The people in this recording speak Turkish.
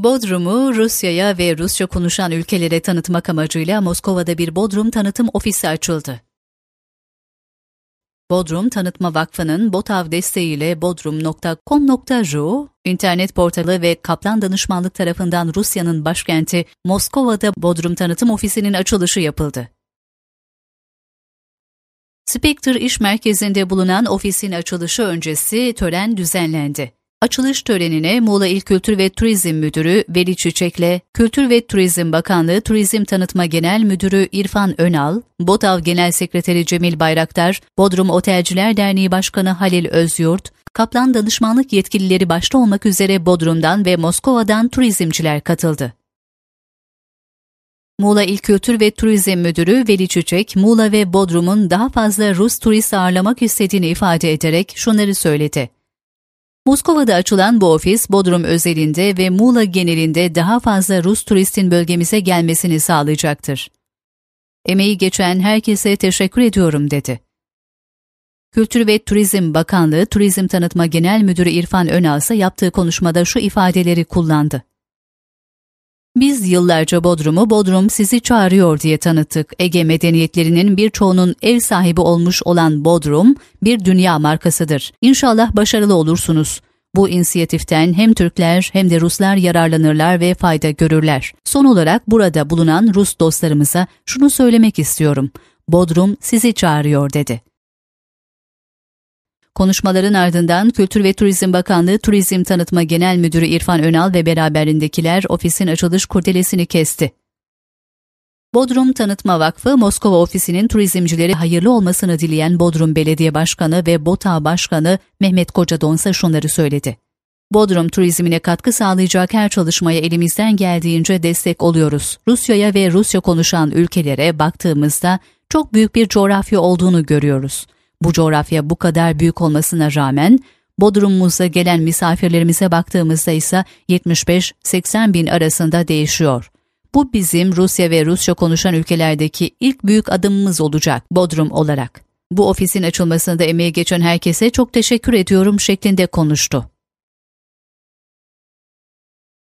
Bodrum'u Rusya'ya ve Rusça konuşan ülkelere tanıtmak amacıyla Moskova'da bir Bodrum tanıtım ofisi açıldı. Bodrum Tanıtma Vakfı'nın BOTAV desteğiyle bodrum.com.ru internet portalı ve Kaplan Danışmanlık tarafından Rusya'nın başkenti Moskova'da Bodrum Tanıtım Ofisi'nin açılışı yapıldı. Spectre İş Merkezi'nde bulunan ofisin açılışı öncesi tören düzenlendi. Açılış törenine Muğla İl Kültür ve Turizm Müdürü Veli Çiçek'le Kültür ve Turizm Bakanlığı Turizm Tanıtma Genel Müdürü İrfan Önal, BOTAV Genel Sekreteri Cemil Bayraktar, Bodrum Otelciler Derneği Başkanı Halil Özyurt, Kaplan Danışmanlık yetkilileri başta olmak üzere Bodrum'dan ve Moskova'dan turizmciler katıldı. Muğla İl Kültür ve Turizm Müdürü Veli Çiçek, Muğla ve Bodrum'un daha fazla Rus turist ağırlamak istediğini ifade ederek şunları söyledi. Moskova'da açılan bu ofis, Bodrum özelinde ve Muğla genelinde daha fazla Rus turistin bölgemize gelmesini sağlayacaktır. Emeği geçen herkese teşekkür ediyorum dedi. Kültür ve Turizm Bakanlığı Turizm Tanıtma Genel Müdürü İrfan Önal ise yaptığı konuşmada şu ifadeleri kullandı. Biz yıllarca Bodrum'u Bodrum sizi çağırıyor diye tanıttık. Ege medeniyetlerinin birçoğunun ev sahibi olmuş olan Bodrum bir dünya markasıdır. İnşallah başarılı olursunuz. Bu inisiyatiften hem Türkler hem de Ruslar yararlanırlar ve fayda görürler. Son olarak burada bulunan Rus dostlarımıza şunu söylemek istiyorum. Bodrum sizi çağırıyor dedi. Konuşmaların ardından Kültür ve Turizm Bakanlığı Turizm Tanıtma Genel Müdürü İrfan Önal ve beraberindekiler ofisin açılış kurdelesini kesti. Bodrum Tanıtma Vakfı, Moskova ofisinin turizmcileri hayırlı olmasını dileyen Bodrum Belediye Başkanı ve BOTA Başkanı Mehmet Kocadon ise şunları söyledi. Bodrum turizmine katkı sağlayacak her çalışmaya elimizden geldiğince destek oluyoruz. Rusya'ya ve Rusya konuşan ülkelere baktığımızda çok büyük bir coğrafya olduğunu görüyoruz. Bu coğrafya bu kadar büyük olmasına rağmen Bodrum'umuza gelen misafirlerimize baktığımızda ise 75-80 bin arasında değişiyor. Bu bizim Rusya ve Rusça konuşan ülkelerdeki ilk büyük adımımız olacak Bodrum olarak. Bu ofisin açılmasında emeği geçen herkese çok teşekkür ediyorum şeklinde konuştu.